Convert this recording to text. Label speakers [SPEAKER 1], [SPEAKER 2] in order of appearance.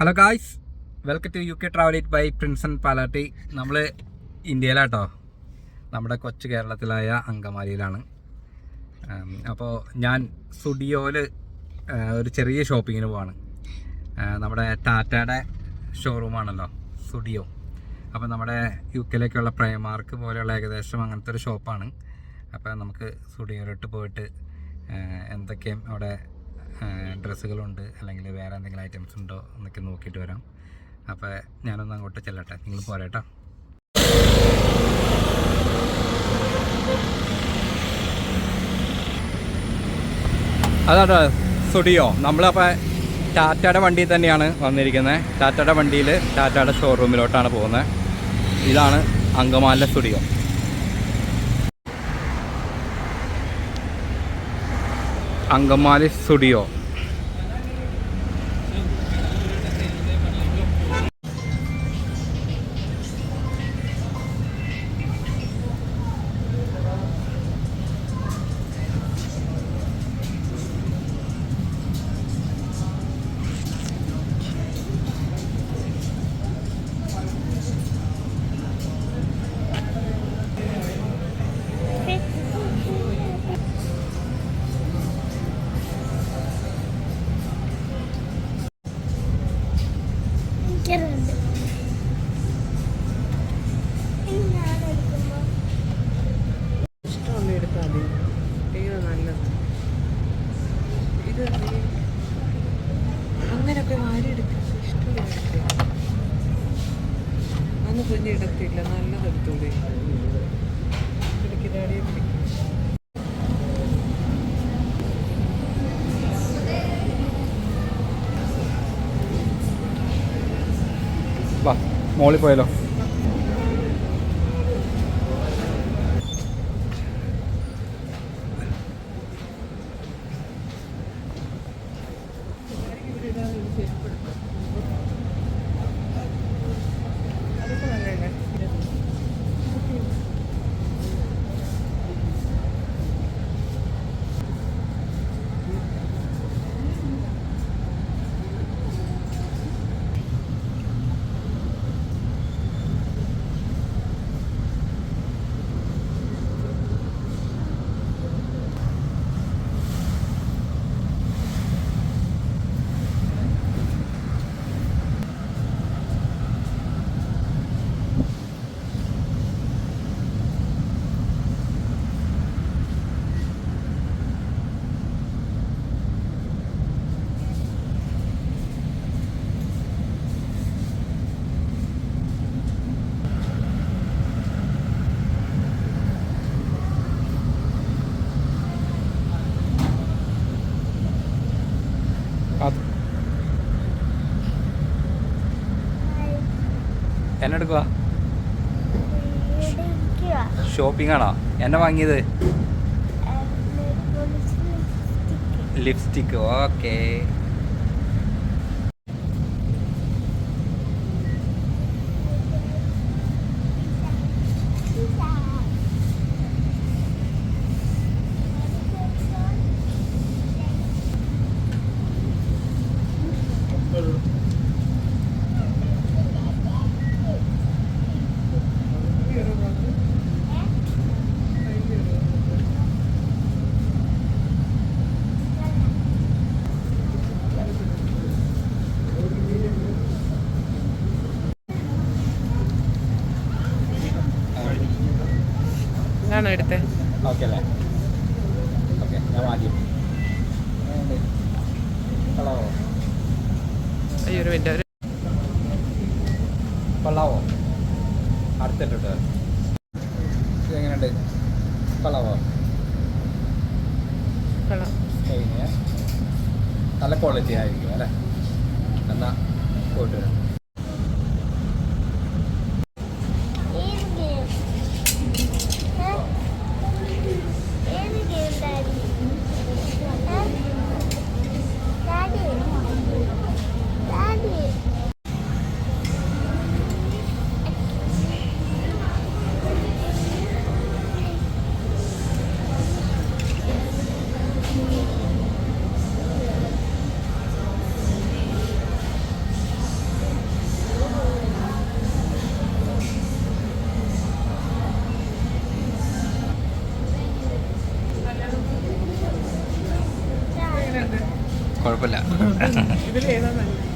[SPEAKER 1] Hello guys welcome to U K travel it by Prinson Palatty നമ്മൾ ഇന്ത്യയിലാട്ടോ. നമ്മുടെ കൊച്ചു കേരളത്തിലായ അങ്കമാലിയിലാണ്. അപ്പോൾ ഞാൻ സുഡിയോയിൽ ഒരു ചെറിയ ഷോപ്പിങ്ങിന് പോവാണ്. നമ്മുടെ ടാറ്റയുടെ ഷോറൂമാണല്ലോ സുഡിയോ അപ്പോൾ നമ്മുടെ യു കെയിലേക്കുള്ള പ്രൈമാർക്ക് പോലെയുള്ള ഏകദേശം അങ്ങനത്തെ ഒരു ഷോപ്പാണ് അപ്പോൾ നമുക്ക് സുഡിയോയിലോട്ട് പോയിട്ട് എന്തൊക്കെയും അവിടെ ഡ്രസ്സുകളുണ്ട് അല്ലെങ്കിൽ വേറെ എന്തെങ്കിലും ഐറ്റംസ് ഉണ്ടോ എന്നൊക്കെ നോക്കിയിട്ട് വരാം. അപ്പോൾ ഞാനൊന്ന് അങ്ങോട്ട് ചെല്ലട്ടെ. നിങ്ങൾ പോരേട്ടോ അതാട്ടോ സ്റ്റുഡിയോ. നമ്മളപ്പോൾ ടാറ്റയുടെ വണ്ടിയിൽ തന്നെയാണ് വന്നിരിക്കുന്നത് ടാറ്റയുടെ വണ്ടിയിൽ ടാറ്റയുടെ ഷോറൂമിലോട്ടാണ് പോകുന്നത് ഇതാണ് അങ്കമാലിലെ സ്റ്റുഡിയോ. അങ്കമാലി സ്റ്റുഡിയോ.
[SPEAKER 2] എടുക്കുമ്പോൾ
[SPEAKER 3] ഇഷ്ടമുള്ള എടുത്താൽ മതി ഏതാ നല്ലത്? ഇത് അങ്ങനെയൊക്കെ വാരി എടുക്കുക ഇഷ്ടമുള്ള അന്ന് കുഞ്ഞ് ഇടത്തില്ല. നല്ലത് എടുത്തോളി. പിടിക്കും.
[SPEAKER 1] മോളിൽ പോയാലോ? എന്നെ എടുക്കുക ഷോപ്പിംഗ് ആണോ? എന്നെ വാങ്ങിയത്? ലിപ്സ്റ്റിക്ക് ഓക്കെ
[SPEAKER 3] ഇതാണോ എടുത്തേ?
[SPEAKER 1] ഓക്കെ അല്ലേ? ഓക്കെ ഞാൻ കൊള്ളാവോ?
[SPEAKER 3] അയ്യോ ഒരു മിനിറ്റ്.
[SPEAKER 1] കൊള്ളാവോ? എങ്ങനെയുണ്ട് കൊള്ളാവോ? നല്ല ക്വാളിറ്റി ആയിരിക്കും അല്ലേ? എന്നാ പോയിട്ട് കുഴപ്പമില്ല.